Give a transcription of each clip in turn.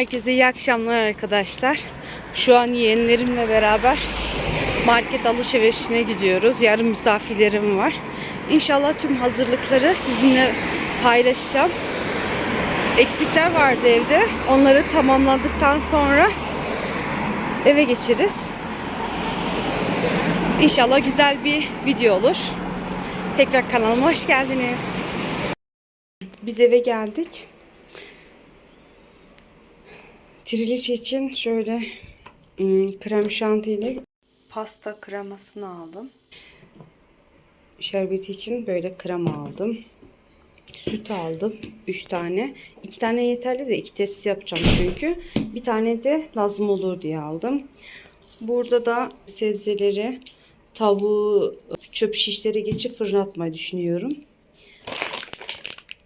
Herkese iyi akşamlar arkadaşlar. Şu an yeğenlerimle beraber market alışverişine gidiyoruz. Yarın misafirlerim var. İnşallah tüm hazırlıkları sizinle paylaşacağım. Eksikler vardı evde. Onları tamamladıktan sonra eve geçeriz. İnşallah güzel bir video olur. Tekrar kanalıma hoş geldiniz. Biz eve geldik. Triliçe için şöyle ım, krem şantiyle pasta kremasını aldım. Şerbeti için böyle krema aldım. Süt aldım. 3 tane. 2 tane yeterli de 2 tepsi yapacağım çünkü. Bir tane de lazım olur diye aldım. Burada da sebzeleri, tavuğu, çöp şişleri geçip fırına atmayı düşünüyorum.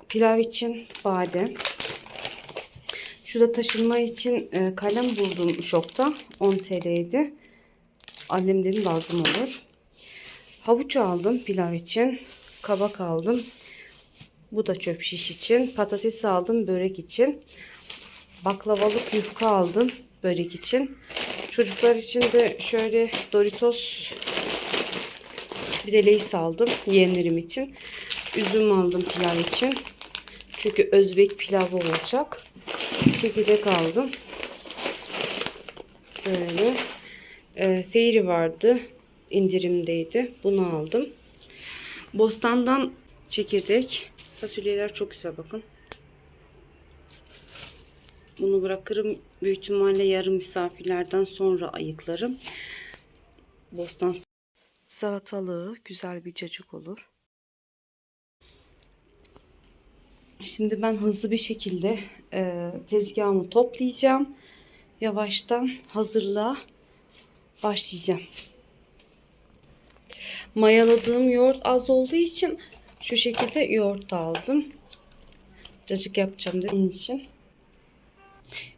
Pilav için badem. Şurada taşınma için e, kalem buldum şokta. 10 TL'ydi. Annem dedi lazım olur. Havuç aldım pilav için. Kabak aldım. Bu da çöp şiş için. Patates aldım börek için. Baklavalık yufka aldım börek için. Çocuklar için de şöyle Doritos bir de Lay's aldım yeğenlerim için. Üzüm aldım pilav için. Çünkü Özbek pilavı olacak. Çekirdek aldım. Böyle. E, Fairy vardı. indirimdeydi. Bunu aldım. Bostandan çekirdek. Fasulyeler çok güzel bakın. Bunu bırakırım. Büyük ihtimalle yarın misafirlerden sonra ayıklarım. Bostan salatalığı güzel bir cacık olur. Şimdi ben hızlı bir şekilde e, tezgahımı toplayacağım. Yavaştan hazırlığa başlayacağım. Mayaladığım yoğurt az olduğu için şu şekilde yoğurt da aldım. Cacık yapacağım dedim onun için.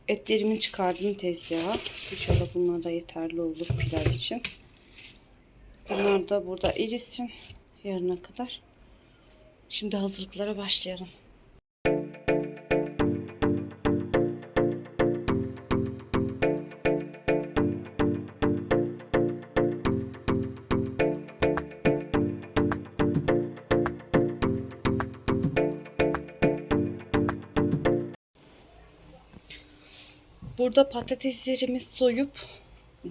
Etlerimi çıkardım tezgaha. İnşallah bunlar da yeterli olur pilav için. Bunlar da burada erisin yarına kadar. Şimdi hazırlıklara başlayalım. Burada patateslerimi soyup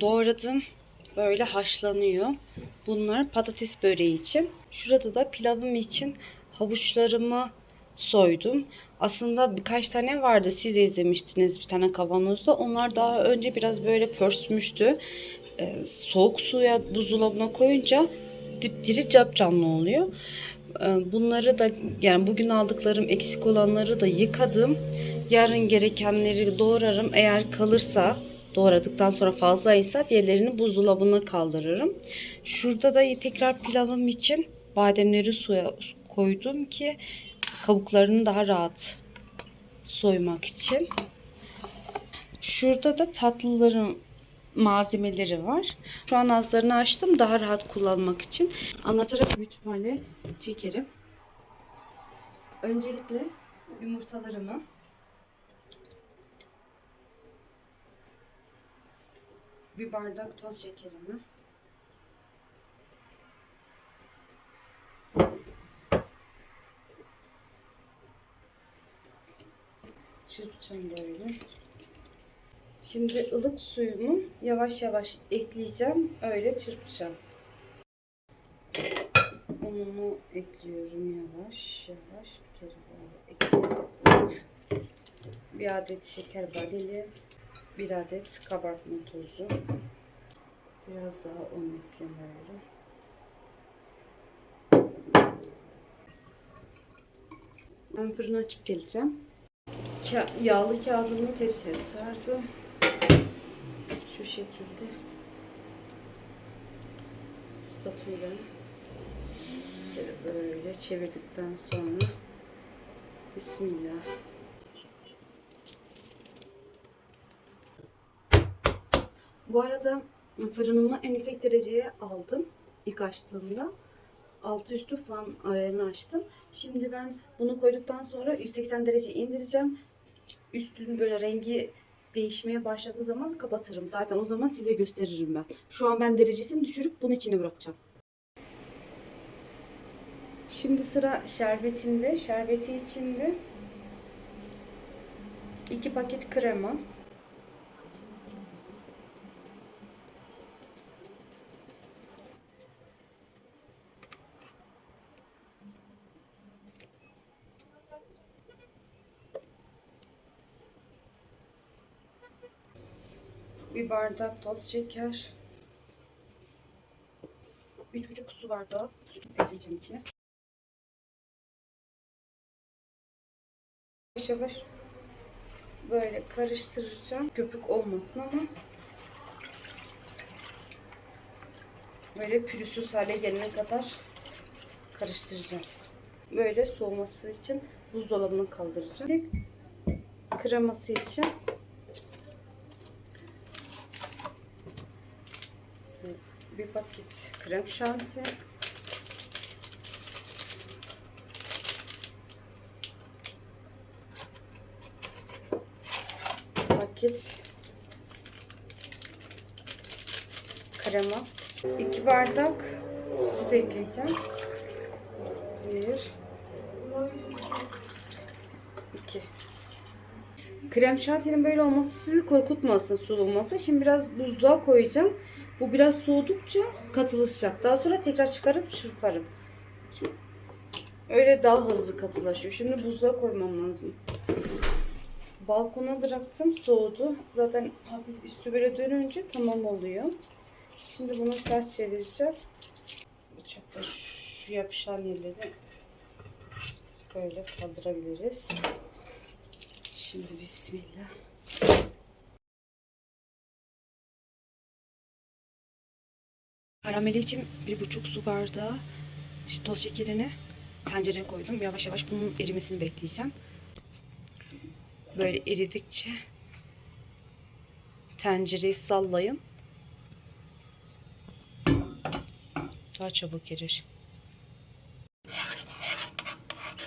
doğradım. Böyle haşlanıyor. Bunlar patates böreği için. Şurada da pilavım için havuçlarımı soydum. Aslında birkaç tane vardı. Siz izlemiştiniz bir tane kavanozda. Onlar daha önce biraz böyle pörsmüştü. Ee, soğuk suya buzdolabına koyunca dipdiri capcanlı oluyor. Ee, Bunları da yani bugün aldıklarım eksik olanları da yıkadım. Yarın gerekenleri doğrarım. Eğer kalırsa doğradıktan sonra fazlaysa diğerlerini buzdolabına kaldırırım. Şurada da tekrar pilavım için bademleri suya koydum ki kabuklarını daha rahat soymak için. Şurada da tatlıların malzemeleri var. Şu an azlarını açtım daha rahat kullanmak için. Anlatarak büyük ihtimalle çekerim. Öncelikle yumurtalarımı bir bardak toz şekerimi çırpacağım böyle. Şimdi ılık suyumu yavaş yavaş ekleyeceğim. Öyle çırpacağım. Unumu ekliyorum yavaş yavaş. Bir kere böyle ekliyorum. Bir adet şeker vanilya. Bir adet kabartma tozu. Biraz daha un eklemeli. Ben fırını açıp geleceğim. Ka yağlı kağıdımı tepsiye sardım. Şu şekilde. Spatula. Böyle çevirdikten sonra Bismillah. Bu arada fırınımı en yüksek dereceye aldım ilk açtığımda. Altı üstü falan ayarını açtım. Şimdi ben bunu koyduktan sonra 180 derece indireceğim. Üstün böyle rengi değişmeye başladığı zaman kapatırım. Zaten o zaman size gösteririm ben. Şu an ben derecesini düşürüp bunun içine bırakacağım. Şimdi sıra şerbetinde. Şerbeti içinde iki paket krema. Bir bardak toz şeker. Üç buçuk su bardağı süt ekleyeceğim içine. Yavaş yavaş böyle karıştıracağım. Köpük olmasın ama böyle pürüzsüz hale gelene kadar karıştıracağım. Böyle soğuması için buzdolabına kaldıracağım. Kreması için bir paket krem şanti. paket krema. 2 bardak süt ekleyeceğim. 1 2 Krem şantinin böyle olması sizi korkutmasın sulu olması. Şimdi biraz buzluğa koyacağım. Bu biraz soğudukça katılaşacak. Daha sonra tekrar çıkarıp çırparım. Şimdi öyle daha hızlı katılaşıyor. Şimdi buzluğa koymam lazım. Balkona bıraktım soğudu. Zaten hafif üstü böyle dönünce tamam oluyor. Şimdi bunu ters çevireceğim. Bıçakla şu yapışan yerleri böyle kaldırabiliriz. Şimdi bismillah. Karameli için bir buçuk su bardağı işte toz şekerini tencereye koydum. Yavaş yavaş bunun erimesini bekleyeceğim. Böyle eridikçe tencereyi sallayın. Daha çabuk erir.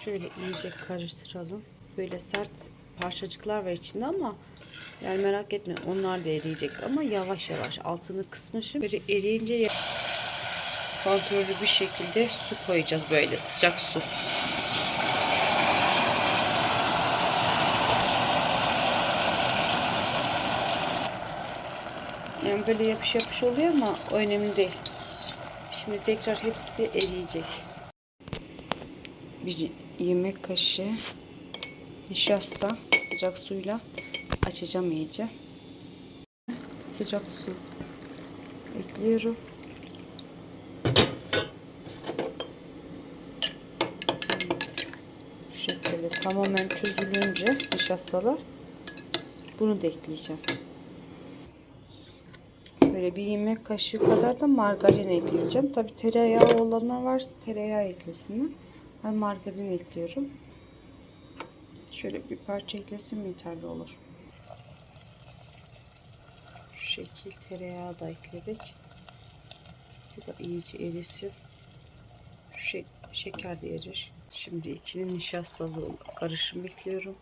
Şöyle iyice karıştıralım. Böyle sert parçacıklar var içinde ama yani merak etme onlar da eriyecek ama yavaş yavaş altını kısmışım. Böyle eriyince kontrollü bir şekilde su koyacağız böyle sıcak su. Yani böyle yapış yapış oluyor ama o önemli değil. Şimdi tekrar hepsi eriyecek. Bir yemek kaşığı nişasta sıcak suyla açacağım iyice. Sıcak su ekliyorum. Şu şekilde tamamen çözülünce nişastalar bunu da ekleyeceğim. Böyle bir yemek kaşığı kadar da margarin ekleyeceğim. Tabi tereyağı olanlar varsa tereyağı eklesinler. Ben margarin ekliyorum. Şöyle bir parça eklesin yeterli olur. Şu şekil tereyağı da ekledik. Bu da iyice erisin. Şu şek şeker de erir. Şimdi içine nişastalı karışım ekliyorum.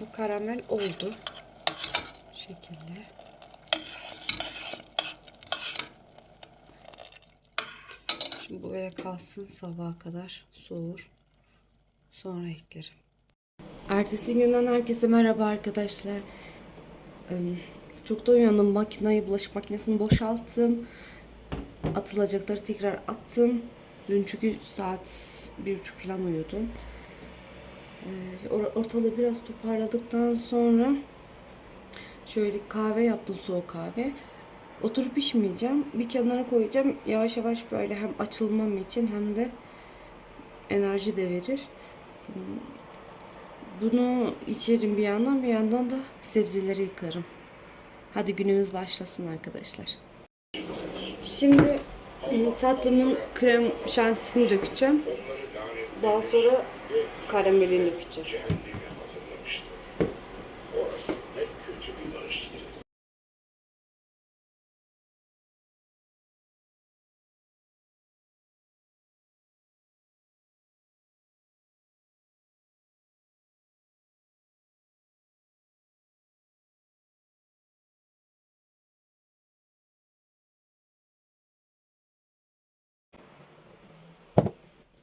Bu karamel oldu şekilde. Şimdi bu böyle kalsın sabaha kadar soğur. Sonra eklerim. Ertesi günden herkese merhaba arkadaşlar. Çok da uyandım. Makineyi, bulaşık makinesini boşalttım. Atılacakları tekrar attım. Dün çünkü saat bir buçuk falan uyudum. Ortalığı biraz toparladıktan sonra Şöyle kahve yaptım soğuk kahve. Oturup içmeyeceğim. Bir kenara koyacağım. Yavaş yavaş böyle hem açılmam için hem de enerji de verir. Bunu içerim bir yandan bir yandan da sebzeleri yıkarım. Hadi günümüz başlasın arkadaşlar. Şimdi tatlımın krem şantisini dökeceğim. Daha sonra karamelini dökeceğim.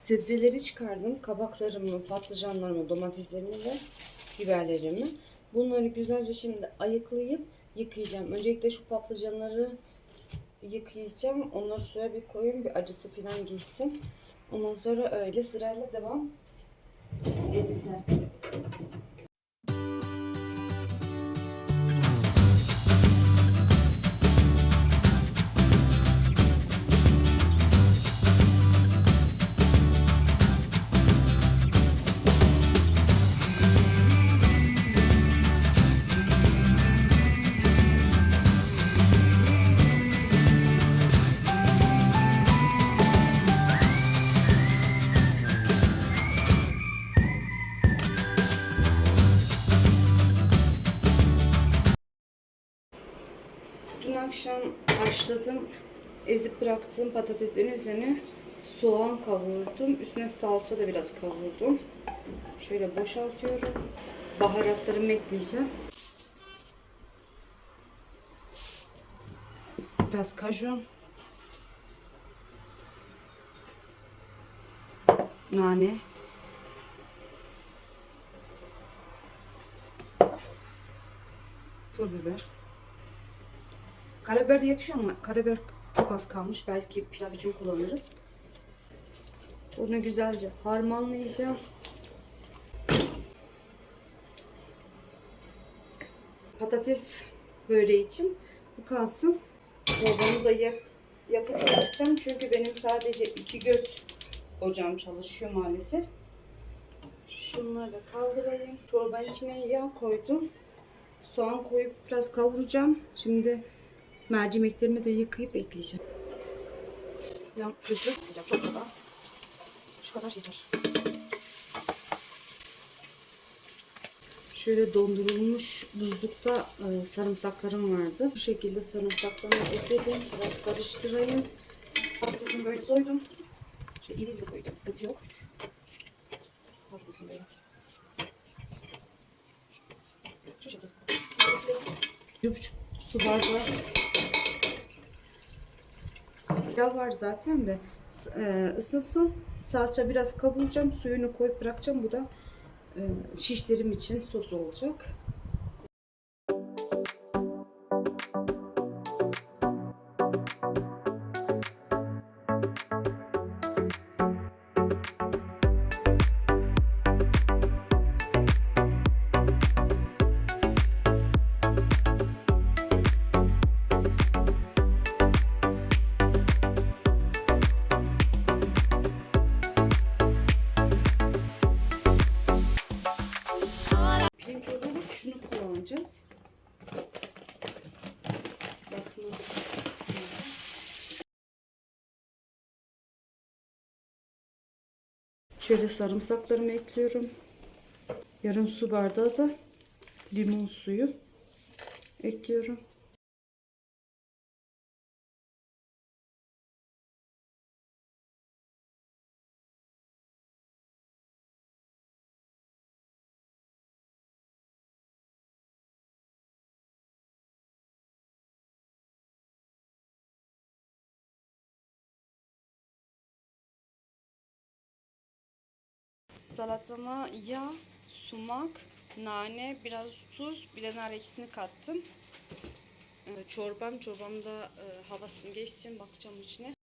Sebzeleri çıkardım. Kabaklarımı, patlıcanlarımı, domateslerimi ve biberlerimi. Bunları güzelce şimdi ayıklayıp yıkayacağım. Öncelikle şu patlıcanları yıkayacağım. Onları suya bir koyayım. Bir acısı falan gitsin. Ondan sonra öyle sırayla devam edeceğim. Ezip bıraktığım patateslerin üzerine soğan kavurdum. Üstüne salça da biraz kavurdum. Şöyle boşaltıyorum. Baharatlarımı ekleyeceğim. Biraz kajun. Nane. Pul biber. Karabiber de yakışıyor ama karabiber çok az kalmış. Belki pilav için kullanırız. Onu güzelce harmanlayacağım. Patates böreği için bu kalsın. Çorbamı da yap, yapıp bırakacağım. Çünkü benim sadece iki göz ocağım çalışıyor maalesef. Şunları da kaldırayım. Çorbanın içine yağ koydum. Soğan koyup biraz kavuracağım. Şimdi mercimeklerimi de yıkayıp ekleyeceğim. Yan tuzu ekleyeceğim. Çok çok az. Şu kadar yeter. Şöyle dondurulmuş buzlukta e, sarımsaklarım vardı. Bu şekilde sarımsaklarımı ekledim. Biraz karıştırayım. Patatesimi böyle soydum. Şöyle iri iri koyacağım. Sıkıntı yok. Şu şekilde. Bir buçuk su bardağı pilav var zaten de e, ısınsın. Salça biraz kavuracağım. Suyunu koyup bırakacağım. Bu da e, şişlerim için sos olacak. Şöyle sarımsaklarımı ekliyorum. Yarım su bardağı da limon suyu ekliyorum. Salatama yağ, sumak, nane, biraz tuz, bir de nar ekşisini kattım. Ee, Çorbam, çorbamda e, havasını geçsin bakacağım içine.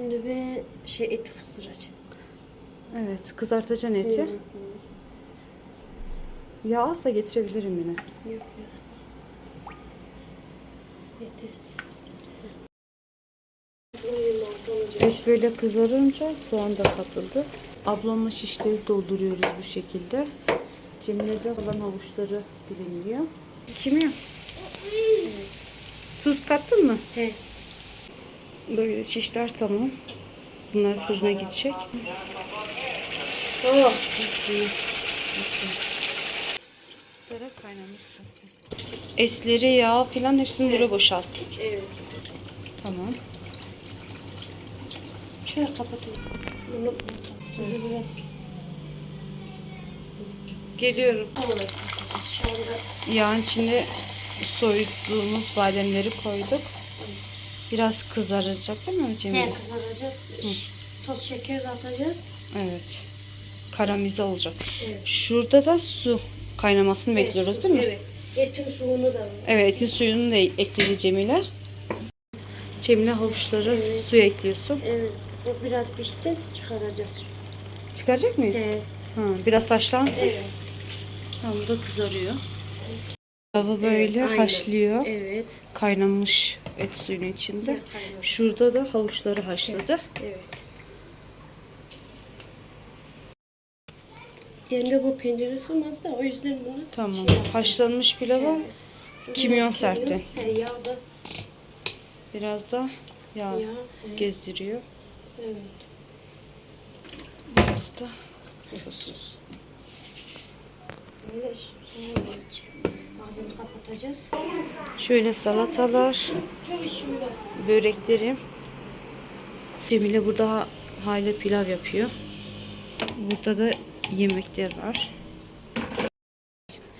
Şimdi bir şey et kızdıracağım. Evet, kızartacaksın eti. Yağ alsa getirebilirim yine. Yok yok. Yeter. Et böyle kızarınca soğan da katıldı. Ablamla şişleri dolduruyoruz bu şekilde. Cemile de kalan havuçları dilimliyor. Kimi? Tuz kattın mı? He. Böyle şişler tamam. Bunlar fırına gidecek. Zaten. Esleri, yağ filan hepsini buraya boşalt. Evet. Tamam. Şöyle kapatıyorum. Bunu Geliyorum. Evet. Anda Yağın içine soyduğumuz bademleri koyduk. Biraz kızaracak değil mi Cemile? ne kızaracak? Toz şeker de atacağız. Evet. Karamize olacak. Evet. Şurada da su kaynamasını bekliyoruz değil mi? Evet. Etin suyunu da Evet, etin suyunu da ekledi Cemile. Cemile havuçları suya ekliyorsun. Evet. O biraz pişsin çıkaracağız. Çıkaracak mıyız? Evet. Ha, biraz haşlansın. Evet. Bu da kızarıyor. Pilavı böyle aynen. haşlıyor. Evet. Kaynamış et suyunun içinde. Evet. Şurada da havuçları haşladı. Evet. Yerinde bu pencere sığmadı da o yüzden bunu Tamam. şey yaptım. Haşlanmış pilava Evet. Kimyon Biraz serptin. He, yağ da biraz da yağ yağ. gezdiriyor. Evet. Biraz da tuz. Geçeceğim. Ağzını kapatacağız. Şöyle salatalar, böreklerim. Cemile burada hala pilav yapıyor. Burada da yemekler var.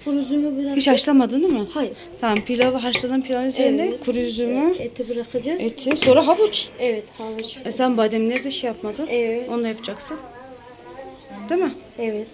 Kuru üzümü biraz... Hiç haşlamadın değil mi? Hayır. Tamam pilavı haşladın pilavın üzerine Evet. kuru üzümü, Eti bırakacağız. eti sonra havuç. Evet havuç. E sen bademleri de şey yapmadın. Evet. Onu da yapacaksın. Değil mi? Evet.